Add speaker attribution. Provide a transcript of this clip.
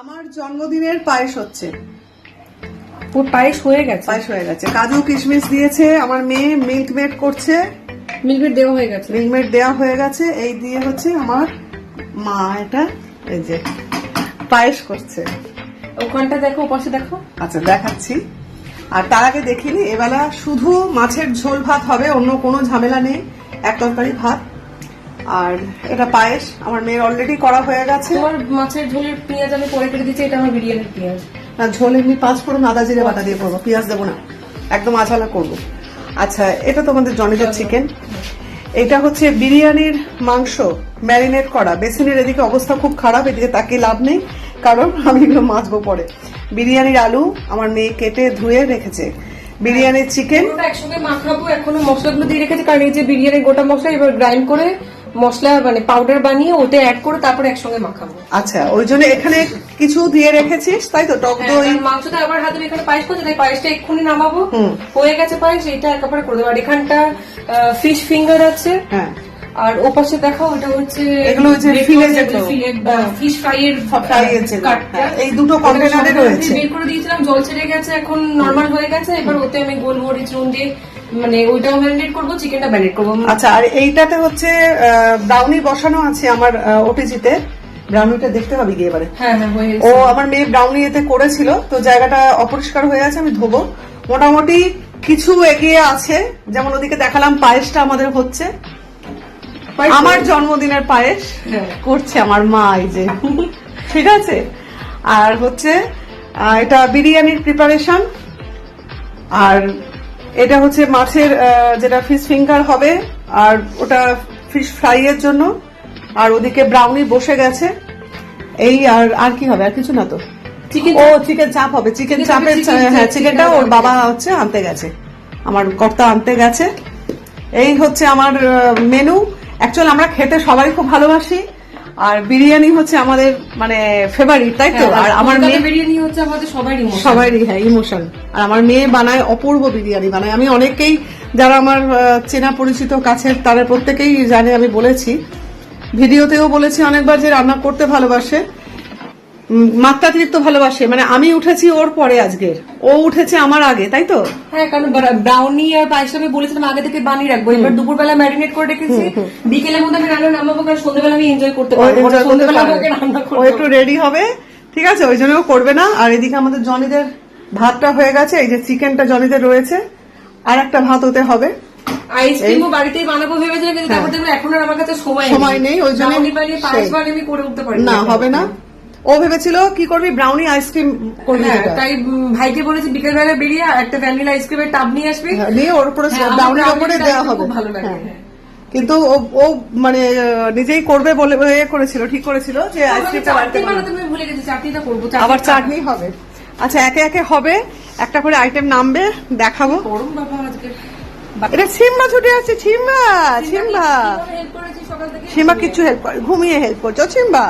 Speaker 1: আমার জন্মদিনের পায়েস হচ্ছে।
Speaker 2: ওর পায়েস হয়ে গেছে?
Speaker 1: পায়েস হয়ে গেছে। কাজু কিশমিশ দিয়েছে আমার মেয়ে মিল্ক মেড করছে।
Speaker 2: মিল্কমেট দেওয়া হয়ে গেছে?
Speaker 1: মিল্ক মেড দেওয়া হয়ে গেছে। এই দিয়ে হচ্ছে আমার মা এটা এই যে পায়েস করছে।
Speaker 2: ওখানটা দেখো ওপাশে দেখো।
Speaker 1: আচ্ছা দেখাচ্ছি। আর তার আগে দেখিনি এবেলা শুধু মাছের ঝোল ভাত হবে অন্য কোনো ঝামেলা নেই। এক তরকারি ভাত। আর এটা পায়েস আমার মেয়ের অলরেডি করা হয়ে গেছে।
Speaker 2: তোমার মাছের ঝোলের পেঁয়াজ আমি পরে কেটে দিচ্ছি এটা আমার বিরিয়ানির পেঁয়াজ।
Speaker 1: না ঝোল এমনি পাঁচ ফোড়ন আদা জিরে বাটা দিয়ে করব পেঁয়াজ দেবো না একদম আঝালা করব। আচ্ছা এটা তোমাদের জনিদের চিকেন এটা হচ্ছে বিরিয়ানির মাংস ম্যারিনেট করা। বেসিনের এদিকে অবস্থা খুব খারাপ এদিকে তাকে লাভ নেই কারণ আমি এগুলো মাজবো পরে। বিরিয়ানির আলু আমার মেয়ে কেটে ধুয়ে রেখেছে। বিরিয়ানির চিকেন
Speaker 2: একসঙ্গে মাখাবো এখনও মশলাগুলো দিয়ে রেখেছে কারণ এই যে বিরিয়ানির গোটা মশলা এবার গ্রাইন্ড করে মশলা মানে পাউডার বানিয়ে ওতে অ্যাড করে তারপরে একসঙ্গে মাখাবো।
Speaker 1: আচ্ছা ওই জন্য এখানে কিছু দিয়ে রেখেছিস? তাই তো টক
Speaker 2: হ্যাঁ,
Speaker 1: দই?
Speaker 2: মাংসটা আবার হাতে এখানে পায়েস করছে তাই পায়েসটা এক্ষুনি নামাবো। হয়ে গেছে পায়েস এটা একেবারে করে দেবো। আর এখানটা ফিশ ফিঙ্গার আছে।
Speaker 1: হ্যাঁ।
Speaker 2: আর ওপাশে দেখো ওটা হচ্ছে
Speaker 1: এগুলো হচ্ছে ফিলে যেগুলো।
Speaker 2: ফিশ ফ্রাই এর
Speaker 1: fry এর যেগুলো।
Speaker 2: কাটটা।
Speaker 1: হ্যাঁ, এই দুটো
Speaker 2: সকালে
Speaker 1: রয়েছে।
Speaker 2: বের করে দিয়েছিলাম জল ছেড়ে গেছে এখন নর্মাল হয়ে গেছে। এবার ওতে আমি গোলমরিচ নুন দিয়ে মানে ওইটাও ম্যারিনেট করব চিকেনটা ম্যারিনেট করব।
Speaker 1: আচ্ছা আর এইটাতে হচ্ছে ব্রাউনি বসানো আছে আমার ওটিজিতে ব্রাউনিটা দেখতে পাবি গিয়ে এবারে।
Speaker 2: হ্যাঁ হ্যাঁ
Speaker 1: ও আমার মেয়ে ব্রাউনি এতে করেছিল তো জায়গাটা অপরিষ্কার হয়ে আছে আমি ধোবো। মোটামুটি কিছু এগিয়ে আছে যেমন ওদিকে দেখালাম পায়েসটা আমাদের হচ্ছে। আমার জন্মদিনের পায়েস
Speaker 2: হ্যাঁ।
Speaker 1: করছে আমার মা এই যে। ঠিক আছে? আর হচ্ছে এটা বিরিয়ানির প্রিপারেশন আর এটা হচ্ছে মাছের যেটা ফিশ ফিঙ্গার হবে আর ওটা ফিশ ফ্রাই এর জন্য। আর ওদিকে ব্রাউনি বসে গেছে। এই আর আর কি হবে? আর কিছু না তো।
Speaker 2: চিকেন
Speaker 1: ও চিকেন চাপ হবে। চিকেন চাপের হ্যাঁ চিকেনটা ওর বাবা হচ্ছে আনতে গেছে। আমার কর্তা আনতে গেছে। এই হচ্ছে আমার মেনু অ্যাকচুয়ালি আমরা খেতে সবাই খুব ভালোবাসি। আর বিরিয়ানি হচ্ছে আমাদের মানে ফেভারিট তাই তো? আর আমার মেয়ে
Speaker 2: বিরিয়ানি হচ্ছে আমাদের সবারই
Speaker 1: সবারই হ্যাঁ ইমোশন আর আমার মেয়ে বানায় অপূর্ব বিরিয়ানি বানায়। আমি অনেকেই যারা আমার চেনা পরিচিত কাছের তারা প্রত্যেকেই জানে আমি বলেছি। ভিডিওতেও বলেছি অনেকবার যে রান্না করতে ভালোবাসে। মাত্রাতিরিক্ত ভালোবাসে। মানে আমি উঠেছি ওর পরে আজকের। ও উঠেছে আমার আগে তাই তো?
Speaker 2: হ্যাঁ কারণ ব্রাউনি আর পায়েসটা আমি বলেছিলাম আগে থেকে বানিয়ে রাখব। এবার দুপুরবেলা ম্যারিনেট করে রেখেছি। বিকেলের মধ্যে আমি রান্না নামাবো কারণ সন্ধ্যেবেলা আমি এনজয় করতে পারব সন্ধ্যেবেলা রান্না
Speaker 1: ও একটু রেডি হবে ঠিক আছে? ওই জন্য করবে না। আর এদিকে আমাদের জনিদের ভাতটা হয়ে গেছে এই যে চিকেনটা জনিদের রয়েছে। আর একটা ভাত হতে হবে।
Speaker 2: আইসক্রিমও বাড়িতেই বানাবো ভেবেছিলাম কিন্তু তারপর দেখলাম এখন আর আমার কাছে সময়
Speaker 1: হ্যাঁ। সময় নেই, ওই জন্য
Speaker 2: পায়েস বানিয়ে আমি করে উঠতে পারি
Speaker 1: না হবে না। ও ভেবেছিল কি করবি? ব্রাউনি আইসক্রিম করবি
Speaker 2: হ্যাঁ, তাই ভাইকে বলেছি বিকেল বেলা বেরিয়ে একটা ভ্যানিলা আইসক্রিমের টাব নিয়ে আসবি।
Speaker 1: হ্যাঁ, নিয়ে ওর উপরে
Speaker 2: হ্যাঁ,
Speaker 1: ব্রাউনির
Speaker 2: brownie
Speaker 1: উপরে দেওয়া হবে।
Speaker 2: ভালো লাগে,
Speaker 1: হ্যাঁ।
Speaker 2: হ্যাঁ।
Speaker 1: কিন্তু ও মানে নিজেই করবে বলে এ করেছিল ঠিক করেছিল যে আইসক্রিমটা বাড়িতে বানাবে।
Speaker 2: ভুলে গেছি চাটনিটা করব
Speaker 1: আবার চাটনি হবে। আচ্ছা একে একে হবে একটা করে আইটেম নামবে দেখাবো।
Speaker 2: গরম বাবা আজকে।
Speaker 1: এটা সিম্বা ছুটে আছে সিম্বা সিম্বা সিম্বা কিচ্ছু হেল্প করে ঘুমিয়ে হেল্প করছ। সিম্বা